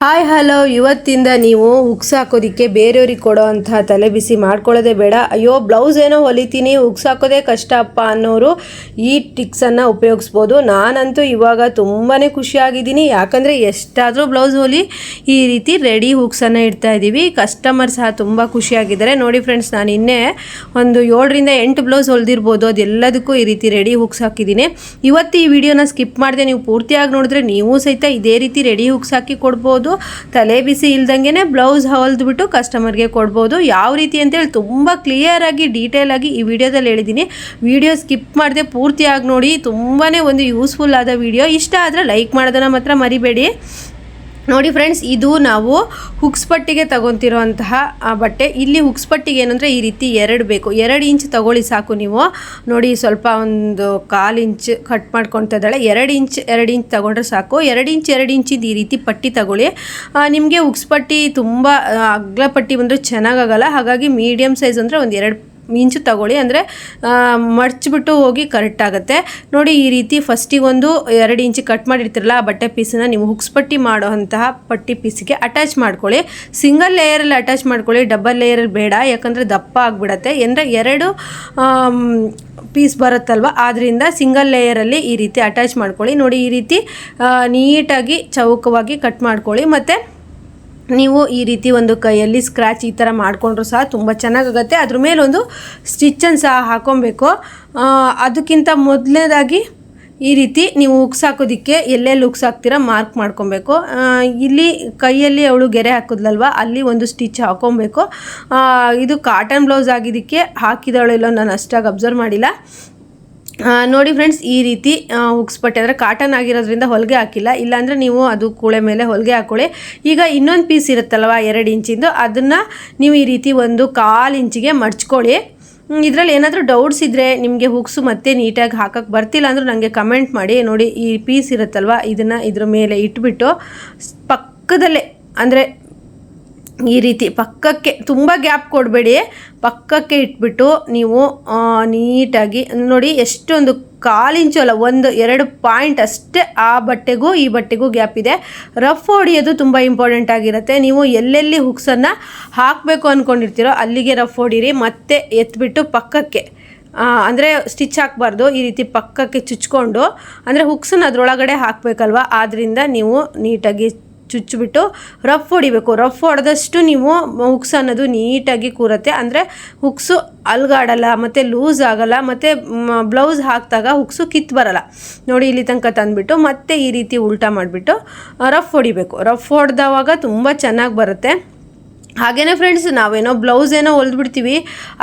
Hi, hello. ಇವತ್ತಿಂದ ನೀವು ಉಕ್ಸ್ ಹಾಕೋದಿಕ್ಕೆ ಬೇರೆಯವ್ರಿಗೆ ಕೊಡೋ ಅಂತಹ ತಲೆ ಬಿಸಿ ಮಾಡ್ಕೊಳ್ಳೋದೇ ಬೇಡ. ಅಯ್ಯೋ, ಬ್ಲೌಸ್ ಏನೋ ಹೊಲಿತೀನಿ, ಉಕ್ಸ್ ಹಾಕೋದೇ ಕಷ್ಟ ಅಪ್ಪ ಅನ್ನೋರು ಈ ಟಿಕ್ಸನ್ನು ಉಪಯೋಗಿಸ್ಬೋದು. ನಾನಂತೂ ಇವಾಗ ತುಂಬಾ ಖುಷಿಯಾಗಿದ್ದೀನಿ. ಯಾಕಂದರೆ ಎಷ್ಟಾದರೂ ಬ್ಲೌಸ್ ಹೊಲಿ ಈ ರೀತಿ ರೆಡಿ ಹುಕ್ಸನ್ನು ಇಡ್ತಾ ಇದ್ದೀವಿ. ಕಸ್ಟಮರ್ ಸಹ ತುಂಬ ಖುಷಿಯಾಗಿದ್ದಾರೆ. ನೋಡಿ ಫ್ರೆಂಡ್ಸ್ ನಾನು ಇನ್ನೇ ಒಂದು ಏಳರಿಂದ ಎಂಟು ಬ್ಲೌಸ್ ಹೊಲಿದಿರ್ಬೋದು. ಅದೆಲ್ಲದಕ್ಕೂ ಈ ರೀತಿ ರೆಡಿ ಹುಕ್ಸ್ ಹಾಕಿದ್ದೀನಿ. ಇವತ್ತು ಈ ವಿಡಿಯೋನ ಸ್ಕಿಪ್ ಮಾಡಿದೆ ನೀವು ಪೂರ್ತಿಯಾಗಿ ನೋಡಿದ್ರೆ ನೀವು ಸಹಿತ ಇದೇ ರೀತಿ ರೆಡಿ ಹುಕ್ಸ್ ಹಾಕಿ ಕೊಡ್ಬೋದು. ತಲೆ ಬಿಸಿ ಇಲ್ದಂಗೆ ಬ್ಲೌಸ್ ಹೊಲ್ದ್ಬಿಟ್ಟು ಕಸ್ಟಮರ್ಗೆ ಕೊಡ್ಬೋದು. ಯಾವ ರೀತಿ ಅಂತೇಳಿ ತುಂಬ ಡೀಟೇಲ್ ಆಗಿ ಈ ವಿಡಿಯೋದಲ್ಲಿ ಹೇಳಿದ್ದೀನಿ. ವಿಡಿಯೋ ಸ್ಕಿಪ್ ಮಾಡದೆ ಪೂರ್ತಿಯಾಗಿ ನೋಡಿ. ತುಂಬಾ ಒಂದು ಯೂಸ್ಫುಲ್ ಆದ ವಿಡಿಯೋ ಇಷ್ಟ ಆದರೆ ಲೈಕ್ ಮಾಡೋದನ್ನು ಮಾತ್ರ ಮರಿಬೇಡಿ. ನೋಡಿ ಫ್ರೆಂಡ್ಸ್, ಇದು ನಾವು ಹುಕ್ಸ್ ಪಟ್ಟಿಗೆ ತಗೊತಿರೋಂತಹ ಬಟ್ಟೆ. ಇಲ್ಲಿ ಹುಕ್ಸ್ ಪಟ್ಟಿಗೆ ಏನಂದರೆ ಈ ರೀತಿ ಎರಡು ಬೇಕು. ಎರಡು ಇಂಚ್ ತಗೊಳ್ಳಿ ಸಾಕು ನೀವು. ನೋಡಿ, ಸ್ವಲ್ಪ ಒಂದು ಕಾಲು ಇಂಚ್ ಕಟ್ ಮಾಡ್ಕೊಳ್ತಾ ಇದ್ದಾಳೆ. ಎರಡು ಇಂಚ್ ಎರಡು ಇಂಚ್ ತಗೊಂಡ್ರೆ ಸಾಕು. ಎರಡು ಇಂಚ್, ಎರಡು ಇಂಚಿದ್ದು ಈ ರೀತಿ ಪಟ್ಟಿ ತಗೊಳ್ಳಿ. ನಿಮಗೆ ಹುಕ್ಸ್ ಪಟ್ಟಿ ತುಂಬ ಅಗ್ಲ ಪಟ್ಟಿ ಬಂದರೆ ಚೆನ್ನಾಗಾಗಲ್ಲ ಹಾಗಾಗಿ ಮೀಡಿಯಮ್ ಸೈಜ್ ಅಂದರೆ ಒಂದು ಎರಡು ಇಂಚು ತಗೊಳ್ಳಿ ಅಂದರೆ ಮಡ್ಚಿಬಿಟ್ಟು ಹೋಗಿ ಕರೆಕ್ಟ್ ಆಗುತ್ತೆ. ನೋಡಿ ಈ ರೀತಿ ಫಸ್ಟಿಗೊಂದು ಎರಡು ಇಂಚು ಕಟ್ ಮಾಡಿರ್ತೀರಲ್ಲ ಆ ಬಟ್ಟೆ ಪೀಸನ್ನ ನೀವು ಹುಕ್ಸ್ ಪಟ್ಟಿ ಮಾಡೋ ಅಂತಹ ಪಟ್ಟಿ ಪೀಸಿಗೆ ಅಟ್ಯಾಚ್ ಮಾಡ್ಕೊಳ್ಳಿ. ಸಿಂಗಲ್ ಲೇಯರಲ್ಲಿ ಅಟ್ಯಾಚ್ ಮಾಡ್ಕೊಳ್ಳಿ ಡಬಲ್ ಲೇಯರಲ್ಲಿ ಬೇಡ. ಯಾಕಂದರೆ ದಪ್ಪ ಆಗಿಬಿಡತ್ತೆ. ಅಂದರೆ ಎರಡು ಪೀಸ್ ಬರುತ್ತಲ್ವ? ಆದ್ದರಿಂದ ಸಿಂಗಲ್ ಲೇಯರಲ್ಲಿ ಈ ರೀತಿ ಅಟ್ಯಾಚ್ ಮಾಡ್ಕೊಳ್ಳಿ. ನೋಡಿ ಈ ರೀತಿ ನೀಟಾಗಿ ಚೌಕವಾಗಿ ಕಟ್ ಮಾಡ್ಕೊಳ್ಳಿ. ಮತ್ತು ನೀವು ಈ ರೀತಿ ಒಂದು ಕೈಯಲ್ಲಿ ಸ್ಕ್ರ್ಯಾಚ್ ಈ ಥರ ಮಾಡಿಕೊಂಡ್ರು ಸಹ ತುಂಬ ಚೆನ್ನಾಗಾಗತ್ತೆ. ಅದ್ರ ಮೇಲೊಂದು ಸ್ಟಿಚ್ಚನ್ನು ಸಹ ಹಾಕೊಬೇಕು. ಅದಕ್ಕಿಂತ ಮೊದಲನೇದಾಗಿ ಈ ರೀತಿ ನೀವು ಉಕ್ಸ್ ಹಾಕೋದಕ್ಕೆ ಎಲ್ಲೆಲ್ಲಿ ಉಕ್ಸ್ ಹಾಕ್ತೀರಾ ಮಾರ್ಕ್ ಮಾಡ್ಕೊಬೇಕು. ಇಲ್ಲಿ ಕೈಯಲ್ಲಿ ಅವಳು ಗೆರೆ ಹಾಕಿದ್ಲಲ್ವ, ಅಲ್ಲಿ ಒಂದು ಸ್ಟಿಚ್ ಹಾಕೊಬೇಕು. ಇದು ಕಾಟನ್ ಬ್ಲೌಸ್ ಆಗಿದ್ದಕ್ಕೆ ಹಾಕಿದವಳೆಲ್ಲೋ ನಾನು ಅಷ್ಟಾಗಿ ಅಬ್ಸರ್ವ್ ಮಾಡಿಲ್ಲ. ನೋಡಿ ಫ್ರೆಂಡ್ಸ್ ಈ ರೀತಿ ಹುಕ್ಸ್ ಪಟ್ಟೆ ಅಂದರೆ ಕಾಟನ್ ಆಗಿರೋದ್ರಿಂದ ಹೊಲಿಗೆ ಹಾಕಿಲ್ಲ. ಇಲ್ಲಾಂದರೆ ನೀವು ಅದು ಕೂಳೆ ಮೇಲೆ ಹೊಲಿಗೆ ಹಾಕೊಳ್ಳಿ. ಈಗ ಇನ್ನೊಂದು ಪೀಸ್ ಇರುತ್ತಲ್ವ, ಎರಡು ಇಂಚಿಂದು, ಅದನ್ನು ನೀವು ಈ ರೀತಿ ಒಂದು ಕಾಲು ಇಂಚಿಗೆ ಮಡ್ಚ್ಕೊಳ್ಳಿ. ಇದರಲ್ಲಿ ಏನಾದರೂ ಡೌಟ್ಸ್ ಇದ್ದರೆ ನಿಮಗೆ ಹುಕ್ಸು ಮತ್ತೆ ನೀಟಾಗಿ ಹಾಕಕ್ಕೆ ಬರ್ತಿಲ್ಲ ಅಂದರೂ ನನಗೆ ಕಮೆಂಟ್ ಮಾಡಿ. ನೋಡಿ, ಈ ಪೀಸ್ ಇರುತ್ತಲ್ವ, ಇದನ್ನು ಇದ್ರ ಮೇಲೆ ಇಟ್ಬಿಟ್ಟು, ಪಕ್ಕದಲ್ಲೇ, ಅಂದರೆ ಈ ರೀತಿ ಪಕ್ಕಕ್ಕೆ ತುಂಬ ಗ್ಯಾಪ್ ಕೊಡಬೇಡಿ. ಪಕ್ಕಕ್ಕೆ ಇಟ್ಬಿಟ್ಟು ನೀವು ನೀಟಾಗಿ ನೋಡಿ ಎಷ್ಟೊಂದು ಕಾಲಿಂಚು ಅಲ್ಲ, ಒಂದು, ಎರಡು ಪಾಯಿಂಟ್ ಅಷ್ಟೇ ಆ ಬಟ್ಟೆಗೂ, ಈ ಬಟ್ಟೆಗೂ ಗ್ಯಾಪ್ ಇದೆ. ರಫ್ ಹೊಡಿಯೋದು ತುಂಬ ಇಂಪಾರ್ಟೆಂಟ್ ಆಗಿರುತ್ತೆ. ನೀವು ಎಲ್ಲೆಲ್ಲಿ ಹುಕ್ಸನ್ನು ಹಾಕಬೇಕು ಅಂದ್ಕೊಂಡಿರ್ತೀರೋ ಅಲ್ಲಿಗೆ ರಫ್ ಹೊಡೀರಿ. ಮತ್ತೆ ಎತ್ಬಿಟ್ಟು ಪಕ್ಕಕ್ಕೆ ಅಂದರೆ ಸ್ಟಿಚ್ ಹಾಕಬಾರ್ದು, ಈ ರೀತಿ ಪಕ್ಕಕ್ಕೆ ಚುಚ್ಕೊಂಡು. ಅಂದರೆ ಹುಕ್ಸನ್ನು ಅದರೊಳಗಡೆ ಹಾಕಬೇಕಲ್ವ? ಆದ್ದರಿಂದ ನೀವು ನೀಟಾಗಿ ಚುಚ್ಚಿಬಿಟ್ಟು ರಫ್ ಹೊಡಿಬೇಕು. ರಫ್ ಹೊಡೆದಷ್ಟು ನೀವು ಹುಕ್ಸ್ ಅನ್ನೋದು ನೀಟಾಗಿ ಕೂರುತ್ತೆ. ಅಂದರೆ ಹುಕ್ಸು ಅಲ್ಗಾಡಲ್ಲ, ಮತ್ತು ಲೂಸ್ ಆಗಲ್ಲ, ಮತ್ತು ಬ್ಲೌಸ್ ಹಾಕಿದಾಗ ಹುಕ್ಸು ಕಿತ್ತು ಬರಲ್ಲ. ನೋಡಿ, ಇಲ್ಲಿ ತನಕ ತಂದುಬಿಟ್ಟು ಮತ್ತೆ ಈ ರೀತಿ ಉಲ್ಟಾ ಮಾಡಿಬಿಟ್ಟು ರಫ್ ಹೊಡಿಬೇಕು. ರಫ್ ಹೊಡೆದವಾಗ ತುಂಬ ಚೆನ್ನಾಗಿ ಬರುತ್ತೆ. ಹಾಗೇನೆ ಫ್ರೆಂಡ್ಸ್ ನಾವೇನೋ ಬ್ಲೌಸ್ ಏನೋ ಹೊಲ್ದ್ಬಿಡ್ತೀವಿ,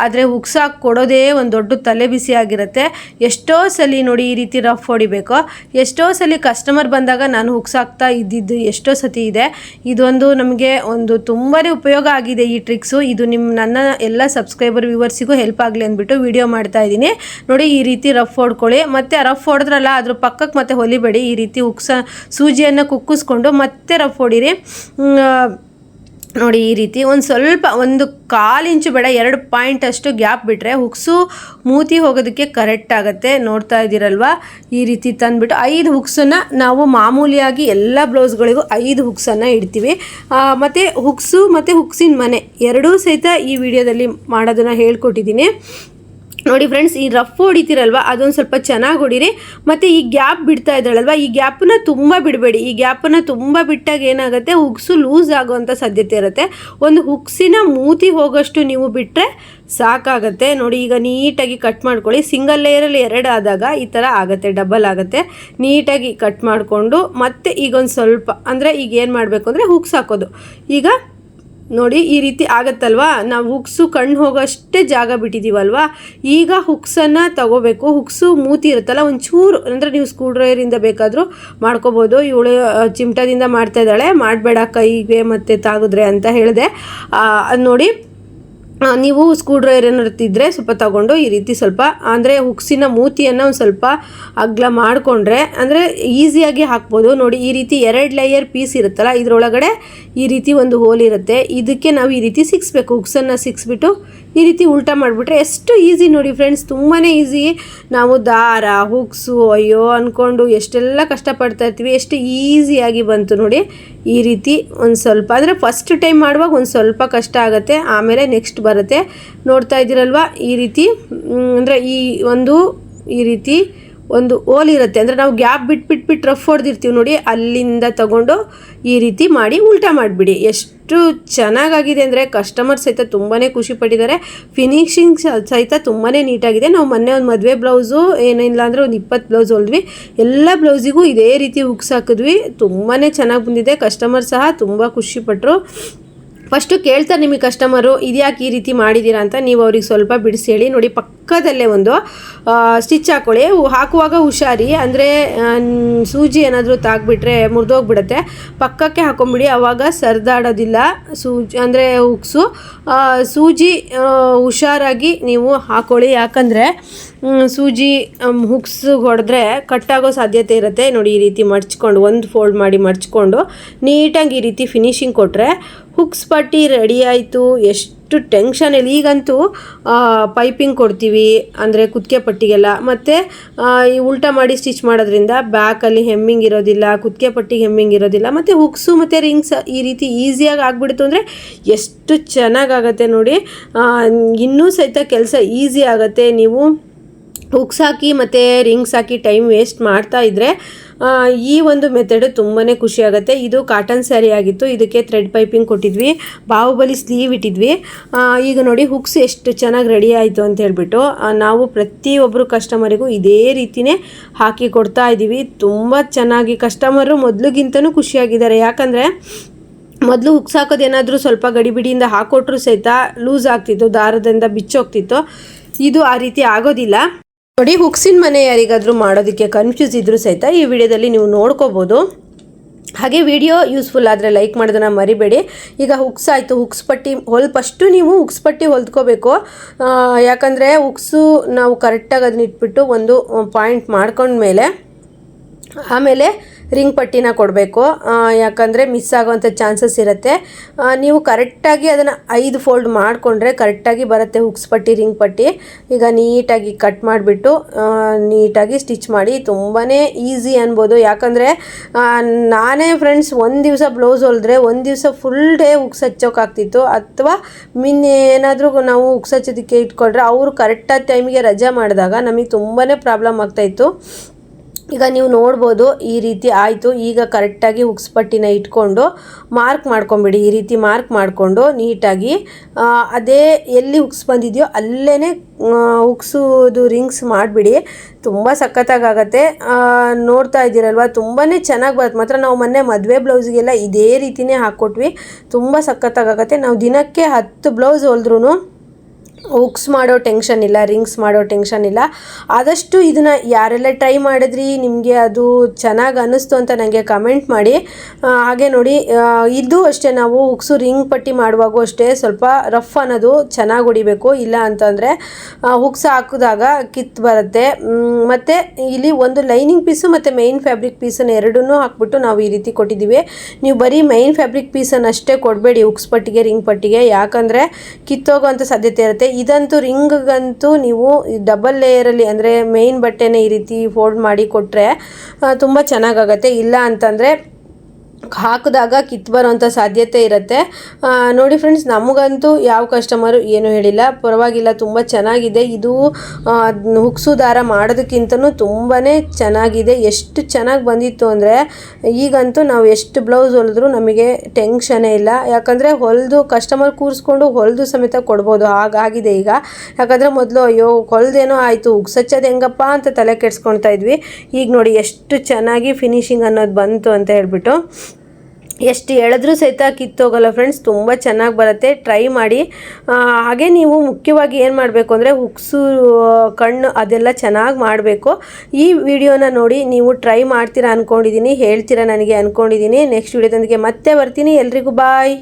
ಆದರೆ ಹುಕ್ಸ್ ಹಾಕಿ ಕೊಡೋದೇ ಒಂದು ದೊಡ್ಡ ತಲೆ ಬಿಸಿ ಆಗಿರುತ್ತೆ. ಎಷ್ಟೋ ಸಲ ನೋಡಿ ಈ ರೀತಿ ರಫ್ ಹೊಡಿಬೇಕು. ಎಷ್ಟೋ ಸಲ ಕಸ್ಟಮರ್ ಬಂದಾಗ ನಾನು ಹುಕ್ಸ್ ಹಾಕ್ತಾ ಇದ್ದಿದ್ದು ಎಷ್ಟೋ ಸತಿ ಇದೆ. ಇದೊಂದು ನಮಗೆ ಒಂದು ತುಂಬಾ ಉಪಯೋಗ ಆಗಿದೆ ಈ ಟ್ರಿಕ್ಸು ಇದು ನಿಮ್ಮ ನನ್ನ ಎಲ್ಲ ಸಬ್ಸ್ಕ್ರೈಬರ್ ವ್ಯೂವರ್ಸಿಗೂ ಹೆಲ್ಪ್ ಆಗಲಿ ಅಂದ್ಬಿಟ್ಟು ವಿಡಿಯೋ ಮಾಡ್ತಾ ಇದ್ದೀನಿ. ನೋಡಿ ಈ ರೀತಿ ರಫ್ ಹೊಡ್ಕೊಳ್ಳಿ. ಮತ್ತು ರಫ್ ಹೊಡೆದ್ರಲ್ಲ, ಅದ್ರ ಪಕ್ಕಕ್ಕೆ ಮತ್ತೆ ಹೊಲಿಬೇಡಿ. ಈ ರೀತಿ ಉಕ್ಸ ಸೂಜಿಯನ್ನು ಕುಕ್ಕಿಸ್ಕೊಂಡು ಮತ್ತೆ ರಫ್ ಹೊಡಿರಿ. ನೋಡಿ ಈ ರೀತಿ ಒಂದು ಸ್ವಲ್ಪ ಒಂದು ಕಾಲು ಇಂಚು ಬೇಡ, ಎರಡು ಪಾಯಿಂಟ್ ಅಷ್ಟು ಗ್ಯಾಪ್ ಬಿಟ್ಟರೆ ಹುಕ್ಸು ಮೂತಿ ಹೋಗೋದಕ್ಕೆ ಕರೆಕ್ಟ್ ಆಗುತ್ತೆ. ನೋಡ್ತಾ ಇದ್ದೀರಲ್ವಾ? ಈ ರೀತಿ ತಂದುಬಿಟ್ಟು ಐದು ಹುಕ್ಸನ್ನು ನಾವು ಮಾಮೂಲಿಯಾಗಿ ಎಲ್ಲ ಬ್ಲೌಸ್ಗಳಿಗೂ ಐದು ಹುಕ್ಸನ್ನು ಇಡ್ತೀವಿ. ಮತ್ತು ಹುಕ್ಸು ಮತ್ತು ಹುಕ್ಸಿನ ಮನೆ ಎರಡೂ ಸಹಿತ ಈ ವಿಡಿಯೋದಲ್ಲಿ ಮಾಡೋದನ್ನು ಹೇಳ್ಕೊಟ್ಟಿದ್ದೀನಿ. ನೋಡಿ ಫ್ರೆಂಡ್ಸ್ ಈ ರಫ್ ಹೊಡಿತೀರಲ್ವ? ಅದೊಂದು ಸ್ವಲ್ಪ ಚೆನ್ನಾಗಿ ಹೊಡಿರಿ. ಮತ್ತು ಈ ಗ್ಯಾಪ್ ಬಿಡ್ತಾ ಇದ್ದಾಳಲ್ವ? ಈ ಗ್ಯಾಪನ್ನ ತುಂಬ ಬಿಡಬೇಡಿ. ಈ ಗ್ಯಾಪನ್ನು ತುಂಬ ಬಿಟ್ಟಾಗ ಏನಾಗುತ್ತೆ? ಹುಕ್ಸು ಲೂಸ್ ಆಗುವಂಥ ಸಾಧ್ಯತೆ ಇರುತ್ತೆ. ಒಂದು ಹುಕ್ಸಿನ ಮೂತಿ ಹೋಗೋಷ್ಟು ನೀವು ಬಿಟ್ಟರೆ ಸಾಕಾಗತ್ತೆ. ನೋಡಿ, ಈಗ ನೀಟಾಗಿ ಕಟ್ ಮಾಡ್ಕೊಳ್ಳಿ. ಸಿಂಗಲ್ ಲೇಯರಲ್ಲಿ ಎರಡು ಆದಾಗ ಈ ಥರ ಆಗುತ್ತೆ ಡಬಲ್ ಆಗುತ್ತೆ. ನೀಟಾಗಿ ಕಟ್ ಮಾಡಿಕೊಂಡು ಮತ್ತೆ ಈಗ ಒಂದು ಸ್ವಲ್ಪ, ಅಂದರೆ ಈಗ ಏನು ಮಾಡಬೇಕು ಅಂದರೆ ಹುಕ್ಸ್ ಹಾಕೋದು. ಈಗ ನೋಡಿ ಈ ರೀತಿ ಆಗತ್ತಲ್ವಾ? ನಾವು ಹುಕ್ಸು ಕಣ್ಣು ಹೋಗೋಷ್ಟೇ ಜಾಗ ಬಿಟ್ಟಿದ್ದೀವಲ್ವಾ ಈಗ ಹುಕ್ಸನ್ನು ತಗೋಬೇಕು. ಹುಕ್ಸು ಮೂತಿ ಇರುತ್ತಲ್ಲ, ಒಂಚೂರು, ಅಂದರೆ ನೀವು ಸ್ಕ್ರೂ ಡ್ರೈವರಿಂದ ಬೇಕಾದರೂ ಮಾಡ್ಕೋಬೋದು. ಇವಳು ಚಿಮಟದಿಂದ ಮಾಡ್ತಾ ಇದ್ದಾಳೆ. ಮಾಡಬೇಡ ಕೈಗೆ ಮತ್ತು ತಾಗಿದ್ರೆ ಅಂತ ಹೇಳಿದೆ. ನೋಡಿ ನೀವು ಸ್ಕ್ರೂ ಡ್ರೈವರ್ ಏನಿರ್ತಿದ್ರೆ ಸ್ವಲ್ಪ ತಗೊಂಡು ಈ ರೀತಿ ಸ್ವಲ್ಪ, ಅಂದರೆ ಹುಕ್ಸಿನ ಮೂತಿಯನ್ನು ಒಂದು ಸ್ವಲ್ಪ ಅಗ್ಲ ಮಾಡಿಕೊಂಡ್ರೆ, ಅಂದರೆ ಈಸಿಯಾಗಿ ಹಾಕ್ಬೋದು. ನೋಡಿ, ಈ ರೀತಿ ಎರಡು ಲೇಯರ್ ಪೀಸ್ ಇರುತ್ತಲ್ಲ, ಇದರೊಳಗಡೆ ಈ ರೀತಿ ಒಂದು ಹೋಲ್ ಇರುತ್ತೆ. ಇದಕ್ಕೆ ನಾವು ಈ ರೀತಿ ಸಿಕ್ಸ್ಬೇಕು. ಹುಕ್ಸನ್ನು ಸಿಕ್ಸ್ಬಿಟ್ಟು ಈ ರೀತಿ ಉಲ್ಟಾ ಮಾಡಿಬಿಟ್ರೆ ಎಷ್ಟು ಈಸಿ ನೋಡಿ ಫ್ರೆಂಡ್ಸ್ ತುಂಬಾ ಈಸಿ ನಾವು ದಾರ ಹುಕ್ಸು ಅಯ್ಯೋ ಅಂದ್ಕೊಂಡು ಎಷ್ಟೆಲ್ಲ ಕಷ್ಟಪಡ್ತಾ ಇರ್ತೀವಿ, ಎಷ್ಟು ಈಸಿಯಾಗಿ ಬಂತು ನೋಡಿ ಈ ರೀತಿ ಒಂದು ಸ್ವಲ್ಪ, ಅಂದರೆ ಫಸ್ಟ್ ಟೈಮ್ ಮಾಡುವಾಗ ಒಂದು ಸ್ವಲ್ಪ ಕಷ್ಟ ಆಗುತ್ತೆ. ಆಮೇಲೆ ನೆಕ್ಸ್ಟ್ ಬರುತ್ತೆ. ನೋಡ್ತಾ ಇದ್ದೀರಲ್ವ? ಈ ರೀತಿ ಅಂದರೆ ಈ ಒಂದು, ಈ ರೀತಿ ಒಂದು ಓಲ್ ಇರುತ್ತೆ. ಅಂದರೆ ನಾವು ಗ್ಯಾಪ್ ಬಿಟ್ಟು ಬಿಟ್ಟು ಬಿಟ್ಟು ರಫ್ ಹೊಡೆದಿರ್ತೀವಿ ನೋಡಿ, ಅಲ್ಲಿಂದ ತಗೊಂಡು ಈ ರೀತಿ ಮಾಡಿ ಉಲ್ಟಾ ಮಾಡಿಬಿಡಿ. ಎಷ್ಟು ಚೆನ್ನಾಗಾಗಿದೆ ಅಂದರೆ ಕಸ್ಟಮರ್ ಸಹಿತ ತುಂಬಾ ಖುಷಿ ಪಟ್ಟಿದ್ದಾರೆ. ಫಿನಿಶಿಂಗ್ ಸಹಿತ ತುಂಬಾ ನೀಟಾಗಿದೆ. ನಾವು ಮೊನ್ನೆ ಒಂದು ಮದುವೆ ಬ್ಲೌಸು, ಏನಿಲ್ಲ ಅಂದರೆ ಒಂದು ಇಪ್ಪತ್ತು ಬ್ಲೌಸ್ ಹೊಲ್ದ್ವಿ. ಎಲ್ಲ ಬ್ಲೌಸಿಗೂ ಇದೇ ರೀತಿ ಉಕ್ಸ್ ಹಾಕಿದ್ವಿ. ತುಂಬಾ ಚೆನ್ನಾಗಿ ಬಂದಿದೆ. ಕಸ್ಟಮರ್ ಸಹ ತುಂಬ ಖುಷಿಪಟ್ಟರು ಫಸ್ಟು ಕೇಳ್ತಾರೆ ನಿಮಗೆ ಕಸ್ಟಮರು ಇದ್ಯಾಕೆ ಈ ರೀತಿ ಮಾಡಿದ್ದೀರಾ ಅಂತ ನೀವು ಅವ್ರಿಗೆ ಸ್ವಲ್ಪ ಬಿಡಿಸಿ ಹೇಳಿ. ನೋಡಿ, ಪಕ್ಕದಲ್ಲೇ ಒಂದು ಸ್ಟಿಚ್ ಹಾಕೊಳ್ಳಿ. ಹು- ಹಾಕುವಾಗ ಹುಷಾರಿ. ಅಂದರೆ ಸೂಜಿ ಏನಾದರೂ ತಾಗ್ಬಿಟ್ರೆ ಮುರಿದೋಗ್ಬಿಡುತ್ತೆ. ಪಕ್ಕಕ್ಕೆ ಹಾಕೊಂಬಿಡಿ. ಆವಾಗ ಸರ್ದಾಡೋದಿಲ್ಲ. ಸೂಜಿ, ಅಂದರೆ ಉಕ್ಸು. ಸೂಜಿ ಹುಷಾರಾಗಿ ನೀವು ಹಾಕೊಳ್ಳಿ. ಯಾಕಂದರೆ ಸೂಜಿ ಹುಕ್ಸ್ ಹೊಡೆದ್ರೆ ಕಟ್ಟಾಗೋ ಸಾಧ್ಯತೆ ಇರುತ್ತೆ. ನೋಡಿ, ಈ ರೀತಿ ಮಡ್ಚ್ಕೊಂಡು ಒಂದು ಫೋಲ್ಡ್ ಮಾಡಿ ಮಡ್ಚ್ಕೊಂಡು ನೀಟಾಗಿ ಈ ರೀತಿ ಫಿನಿಶಿಂಗ್ ಕೊಟ್ಟರೆ ಹುಕ್ಸ್ ಪಟ್ಟಿ ರೆಡಿ ಆಯಿತು. ಎಷ್ಟು ಟೆನ್ಷನ್ ಇಲ್ಲ ಈಗಂತೂ ಪೈಪಿಂಗ್ ಕೊಡ್ತೀವಿ, ಅಂದರೆ ಕುತ್ತಿಗೆ ಪಟ್ಟಿಗೆಲ್ಲ. ಮತ್ತು ಈ ಉಲ್ಟ ಮಾಡಿ ಸ್ಟಿಚ್ ಮಾಡೋದ್ರಿಂದ ಬ್ಯಾಕಲ್ಲಿ ಹೆಮ್ಮಿಂಗ್ ಇರೋದಿಲ್ಲ, ಕುತ್ತಿಗೆ ಪಟ್ಟಿಗೆ ಹೆಮ್ಮಿಂಗ್ ಇರೋದಿಲ್ಲ, ಮತ್ತು ಹುಕ್ಸು, ಮತ್ತು ರಿಂಗ್ಸ್ ಈ ರೀತಿ ಈಸಿಯಾಗಿ ಆಗಿಬಿಡ್ತು ಅಂದರೆ ಎಷ್ಟು ಚೆನ್ನಾಗಾಗತ್ತೆ ನೋಡಿ. ಇನ್ನೂ ಸಹಿತ ಕೆಲಸ ಈಸಿ ಆಗುತ್ತೆ. ನೀವು ಹುಕ್ಸ್ ಹಾಕಿ, ಮತ್ತು ರಿಂಗ್ಸ್ ಹಾಕಿ ಟೈಮ್ ವೇಸ್ಟ್ ಮಾಡ್ತಾ ಇದ್ದರೆ ಈ ಒಂದು ಮೆಥಡ್ ತುಂಬಾ ಖುಷಿ ಆಗುತ್ತೆ ಇದು ಕಾಟನ್ ಸ್ಯಾರಿ ಆಗಿತ್ತು. ಇದಕ್ಕೆ ಥ್ರೆಡ್ ಪೈಪಿಂಗ್ ಕೊಟ್ಟಿದ್ವಿ. ಬಾಹುಬಲಿ ಸ್ಲೀವ್ ಇಟ್ಟಿದ್ವಿ. ಈಗ ನೋಡಿ ಹುಕ್ಸ್ ಎಷ್ಟು ಚೆನ್ನಾಗಿ ರೆಡಿ ಆಯಿತು ಅಂತ ಹೇಳ್ಬಿಟ್ಟು ನಾವು ಪ್ರತಿಯೊಬ್ಬರು ಕಸ್ಟಮರಿಗೂ ಇದೇ ರೀತಿನೇ ಹಾಕಿ ಕೊಡ್ತಾ ಇದ್ದೀವಿ. ತುಂಬ ಚೆನ್ನಾಗಿ ಕಸ್ಟಮರು ಮೊದಲಿಗಿಂತನೂ ಖುಷಿಯಾಗಿದ್ದಾರೆ. ಯಾಕಂದರೆ ಮೊದಲು ಹುಕ್ಸ್ ಹಾಕೋದೇನಾದರೂ ಸ್ವಲ್ಪ ಗಡಿಬಿಡಿಯಿಂದ ಹಾಕೊಟ್ರು ಸಹಿತ ಲೂಸ್ ಆಗ್ತಿತ್ತು, ದಾರದಿಂದ ಬಿಚ್ಚೋಗ್ತಿತ್ತು. ಇದು ಆ ರೀತಿ ಆಗೋದಿಲ್ಲ. ನೋಡಿ, ಹುಕ್ಸಿನ ಮನೆ ಯಾರಿಗಾದರೂ ಮಾಡೋದಕ್ಕೆ ಕನ್ಫ್ಯೂಸ್ ಇದ್ದರೂ ಸಹಿತ ಈ ವಿಡಿಯೋದಲ್ಲಿ ನೀವು ನೋಡ್ಕೋಬೋದು. ಹಾಗೆ ವಿಡಿಯೋ ಯೂಸ್ಫುಲ್ ಆದರೆ ಲೈಕ್ ಮಾಡೋದನ್ನ ಮರಿಬೇಡಿ. ಈಗ ಹುಕ್ಸ್ ಆಯಿತು, ಹುಕ್ಸ್ ಪಟ್ಟಿ ಹೊಲ್ ಫಸ್ಟು ನೀವು ಹುಕ್ಸ್ ಪಟ್ಟಿ ಹೊಲ್ದ್ಕೋಬೇಕು. ಯಾಕಂದರೆ ಹುಕ್ಸು ನಾವು ಕರೆಕ್ಟಾಗಿ ಅದನ್ನ ಇಟ್ಬಿಟ್ಟು ಒಂದು ಪಾಯಿಂಟ್ ಮಾಡ್ಕೊಂಡ್ಮೇಲೆ, ಆಮೇಲೆ ರಿಂಗ್ ಪಟ್ಟಿನ ಕೊಡಬೇಕು. ಯಾಕಂದರೆ ಮಿಸ್ ಆಗೋವಂಥ ಚಾನ್ಸಸ್ ಇರುತ್ತೆ. ನೀವು ಕರೆಕ್ಟಾಗಿ ಅದನ್ನು ಐದು ಫೋಲ್ಡ್ ಮಾಡಿಕೊಂಡ್ರೆ ಕರೆಕ್ಟಾಗಿ ಬರುತ್ತೆ ಹುಕ್ಸ್ ಪಟ್ಟಿ, ರಿಂಗ್ ಪಟ್ಟಿ. ಈಗ ನೀಟಾಗಿ ಕಟ್ ಮಾಡಿಬಿಟ್ಟು ನೀಟಾಗಿ ಸ್ಟಿಚ್ ಮಾಡಿ. ತುಂಬಾ ಈಸಿ ಅನ್ಬೋದು. ಯಾಕಂದರೆ ನಾನೇ ಫ್ರೆಂಡ್ಸ್ ಒಂದು ದಿವಸ ಬ್ಲೌಸ್ ಹೊಲಿದ್ರೆ ಒಂದು ದಿವಸ ಫುಲ್ ಡೇ ಹುಕ್ಸ್ ಹಚ್ಚೋಕ್ಕಾಗ್ತಿತ್ತು ಅಥವಾ ಮಿನ್ ಏನಾದರೂ ನಾವು ಹುಕ್ಸ್ ಹಚ್ಚೋದಕ್ಕೆ ಇಟ್ಕೊಂಡ್ರೆ ಅವರು ಕರೆಕ್ಟಾದ ಟೈಮಿಗೆ ರಜಾ ಮಾಡಿದಾಗ ನಮಗೆ ತುಂಬಾ ಪ್ರಾಬ್ಲಮ್ ಆಗ್ತಾಯಿತ್ತು ಈಗ ನೀವು ನೋಡ್ಬೋದು ಈ ರೀತಿ ಆಯಿತು. ಈಗ ಕರೆಕ್ಟಾಗಿ ಉಕ್ಸ್ಪಟ್ಟಿನ ಇಟ್ಕೊಂಡು ಮಾರ್ಕ್ ಮಾಡ್ಕೊಂಬಿಡಿ. ಈ ರೀತಿ ಮಾರ್ಕ್ ಮಾಡಿಕೊಂಡು ನೀಟಾಗಿ ಅದೇ ಎಲ್ಲಿ ಉಕ್ಸ್ ಬಂದಿದೆಯೋ ಅಲ್ಲೇ ಉಕ್ಸೋದು ರಿಂಗ್ಸ್ ಮಾಡಿಬಿಡಿ. ತುಂಬ ಸಖತ್ತಾಗತ್ತೆ ನೋಡ್ತಾ ಇದ್ದೀರಲ್ವ? ತುಂಬಾ ಚೆನ್ನಾಗಿ ಬರುತ್ತೆ. ಮಾತ್ರ ನಾವು ಮೊನ್ನೆ ಮದುವೆ ಬ್ಲೌಸ್ಗೆಲ್ಲ ಇದೇ ರೀತಿಯೇ ಹಾಕ್ಕೊಟ್ವಿ. ತುಂಬ ಸಖತ್ತಾಗತ್ತೆ ನಾವು ದಿನಕ್ಕೆ ಹತ್ತು ಬ್ಲೌಸ್ ಹೊಲ್ದ್ರೂ ಹುಕ್ಸ್ ಮಾಡೋ ಟೆನ್ಷನ್ ಇಲ್ಲ, ರಿಂಗ್ಸ್ ಮಾಡೋ ಟೆನ್ಷನ್ ಇಲ್ಲ. ಆದಷ್ಟು ಇದನ್ನು ಯಾರೆಲ್ಲ ಟ್ರೈ ಮಾಡಿದ್ರಿ, ನಿಮಗೆ ಅದು ಚೆನ್ನಾಗಿ ಅನ್ನಿಸ್ತು ಅಂತ ನನಗೆ ಕಮೆಂಟ್ ಮಾಡಿ. ಹಾಗೆ ನೋಡಿ ಇದು ಅಷ್ಟೇ ನಾವು ಹುಕ್ಸು ರಿಂಗ್ ಪಟ್ಟಿ ಮಾಡುವಾಗೂ ಅಷ್ಟೇ ಸ್ವಲ್ಪ ರಫ್ ಅನ್ನೋದು ಚೆನ್ನಾಗಿ ಹೊಡಿಬೇಕು. ಇಲ್ಲ ಅಂತಂದರೆ ಹುಕ್ಸ್ ಹಾಕಿದಾಗ ಕಿತ್ತು ಬರುತ್ತೆ. ಮತ್ತು ಇಲ್ಲಿ ಒಂದು ಲೈನಿಂಗ್ ಪೀಸು ಮತ್ತು ಮೈನ್ ಫ್ಯಾಬ್ರಿಕ್ ಪೀಸನ್ನು ಎರಡನ್ನೂ ಹಾಕ್ಬಿಟ್ಟು ನಾವು ಈ ರೀತಿ ಕೊಟ್ಟಿದ್ದೀವಿ. ನೀವು ಬರೀ ಮೈನ್ ಫ್ಯಾಬ್ರಿಕ್ ಪೀಸನ್ನು ಅಷ್ಟೇ ಕೊಡಬೇಡಿ ಹುಕ್ಸ್ ಪಟ್ಟಿಗೆ, ರಿಂಗ್ ಪಟ್ಟಿಗೆ. ಯಾಕಂದರೆ ಕಿತ್ತೋಗೋಂಥ ಸಾಧ್ಯತೆ ಇರುತ್ತೆ. ಇದಂತೂ ರಿಂಗ್ಗಂತೂ ನೀವು ಡಬಲ್ ಲೇಯರಲ್ಲಿ ಅಂದರೆ ಮೇಯ್ನ್ ಬಟ್ಟೆನೇ ಈ ರೀತಿ ಫೋಲ್ಡ್ ಮಾಡಿ ಕೊಟ್ಟರೆ ತುಂಬ ಚೆನ್ನಾಗಾಗತ್ತೆ. ಇಲ್ಲ ಅಂತಂದರೆ ಹಾಕಿದಾಗ ಕಿತ್ತು ಬರೋವಂಥ ಸಾಧ್ಯತೆ ಇರುತ್ತೆ. ನೋಡಿ ಫ್ರೆಂಡ್ಸ್ ನಮಗಂತೂ ಯಾವ ಕಸ್ಟಮರು ಏನೂ ಹೇಳಿಲ್ಲ. ಪರವಾಗಿಲ್ಲ, ತುಂಬ ಚೆನ್ನಾಗಿದೆ. ಇದು ಹುಕ್ಸು ದಾರ ಮಾಡೋದಕ್ಕಿಂತನೂ ತುಂಬಾ ಚೆನ್ನಾಗಿದೆ. ಎಷ್ಟು ಚೆನ್ನಾಗಿ ಬಂದಿತ್ತು ಅಂದರೆ, ಈಗಂತೂ ನಾವು ಎಷ್ಟು ಬ್ಲೌಸ್ ಹೊಲಿದ್ರು ನಮಗೆ ಟೆನ್ಷನೇ ಇಲ್ಲ. ಯಾಕಂದರೆ ಹೊಲಿದು ಕಸ್ಟಮರ್ ಕೂರಿಸ್ಕೊಂಡು ಹೊಲಿದು ಸಮೇತ ಕೊಡ್ಬೋದು. ಹಾಗಾಗಿದೆ ಈಗ. ಯಾಕಂದರೆ ಮೊದಲು ಅಯ್ಯೋ, ಹೊಲ್ದೇನೋ ಆಯಿತು ಉಗ್ಸಚ್ಚೋದು ಹೆಂಗಪ್ಪ ಅಂತ ತಲೆ ಕೆಡ್ಸ್ಕೊಳ್ತಾ ಇದ್ವಿ. ಈಗ ನೋಡಿ, ಎಷ್ಟು ಚೆನ್ನಾಗಿ ಫಿನಿಶಿಂಗ್ ಅನ್ನೋದು ಬಂತು ಅಂತ ಹೇಳ್ಬಿಟ್ಟು. ಎಷ್ಟು ಎಳೆದ್ರೂ ಸಹಿತ ಕಿತ್ತೋಗಲ್ಲ ಫ್ರೆಂಡ್ಸ್ ತುಂಬ ಚೆನ್ನಾಗಿ ಬರುತ್ತೆ. ಟ್ರೈ ಮಾಡಿ. ಹಾಗೆ ನೀವು ಮುಖ್ಯವಾಗಿ ಏನು ಮಾಡಬೇಕು ಅಂದರೆ ಹುಕ್ಸು ಕಣ್ಣು ಅದೆಲ್ಲ ಚೆನ್ನಾಗಿ ಮಾಡಬೇಕು. ಈ ವಿಡಿಯೋನ ನೋಡಿ ನೀವು ಟ್ರೈ ಮಾಡ್ತೀರಾ ಅಂದ್ಕೊಂಡಿದ್ದೀನಿ ಹೇಳ್ತೀರಾ ನನಗೆ ಅಂದ್ಕೊಂಡಿದ್ದೀನಿ ನೆಕ್ಸ್ಟ್ ವಿಡಿಯೋದೊಂದಿಗೆ ಮತ್ತೆ ಬರ್ತೀನಿ. ಎಲ್ರಿಗೂ ಬಾಯ್